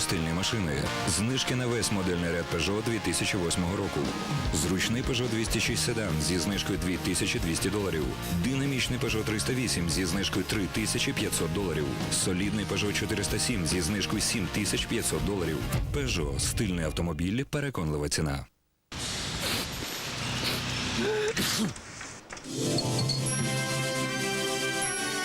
стильні машини. Знижки на весь модельний ряд Peugeot 2008 року. Зручний Peugeot 206 седан зі знижкою 2200 доларів. Динамічний Peugeot 308 зі знижкою 3500 доларів. Солідний Peugeot 407 зі знижкою 7500 доларів. Peugeot – стильний автомобіль, переконлива ціна.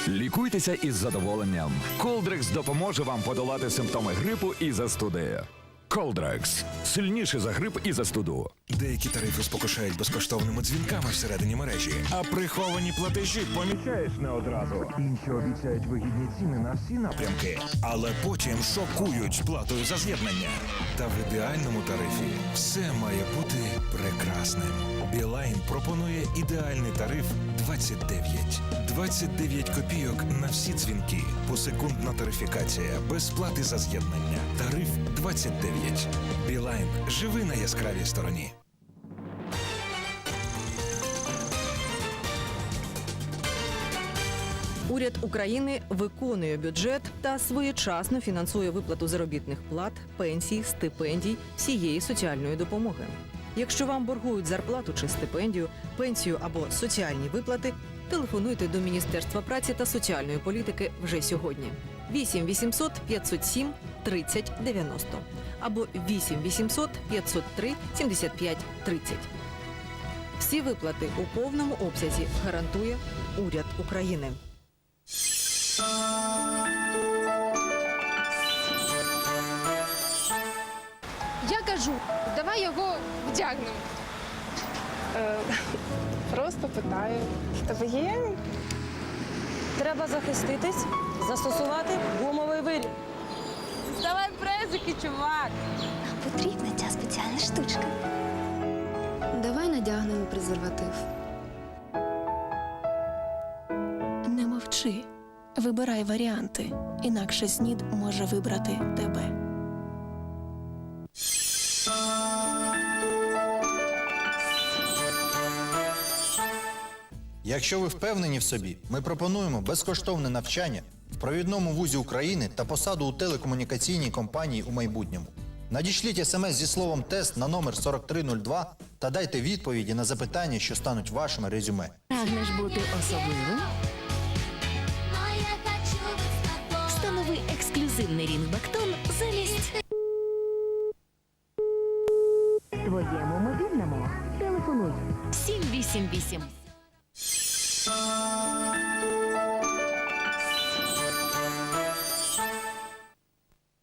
Лікуйтеся із задоволенням. Колдрекс допоможе вам подолати симптоми грипу і застуди. Колдрекс сильніше за грип і застуду. Деякі тарифи спокушають безкоштовними дзвінками всередині мережі, а приховані платежі помічаєш не одразу. Інші обіцяють вигідні ціни на всі напрямки, але потім шокують платою за з'єднання. Та в ідеальному тарифі все має бути прекрасним. Білайн пропонує ідеальний тариф 29. 29 копійок на всі дзвінки. Посекундна тарифікація без плати за з'єднання. Тариф 29. Білайн. Живи на яскравій стороні. Уряд України виконує бюджет та своєчасно фінансує виплату заробітних плат, пенсій, стипендій, всієї соціальної допомоги. Якщо вам боргують зарплату чи стипендію, пенсію або соціальні виплати, телефонуйте до Міністерства праці та соціальної політики вже сьогодні. 8 800 507 30 90 або 8 800 503 75 30. Всі виплати у повному обсязі гарантує уряд України. Я кажу, давай його вдягнемо. Е, Просто питаю. В тебе є? Треба захиститись, застосувати гумовий виріб. Давай презики, чувак. Потрібна ця спеціальна штучка. Давай надягнемо презерватив. Не мовчи. Вибирай варіанти, інакше снід може вибрати тебе. Якщо ви впевнені в собі, ми пропонуємо безкоштовне навчання в провідному вузі України та посаду у телекомунікаційній компанії у майбутньому. Надішліть смс зі словом тест на номер 4302 та дайте відповіді на запитання, що стануть вашими резюме. Прагнеш бути особливим? Встанови ексклюзивний рінг-бактон замість твоєму мобільному. Телефонуй 788. Thank you.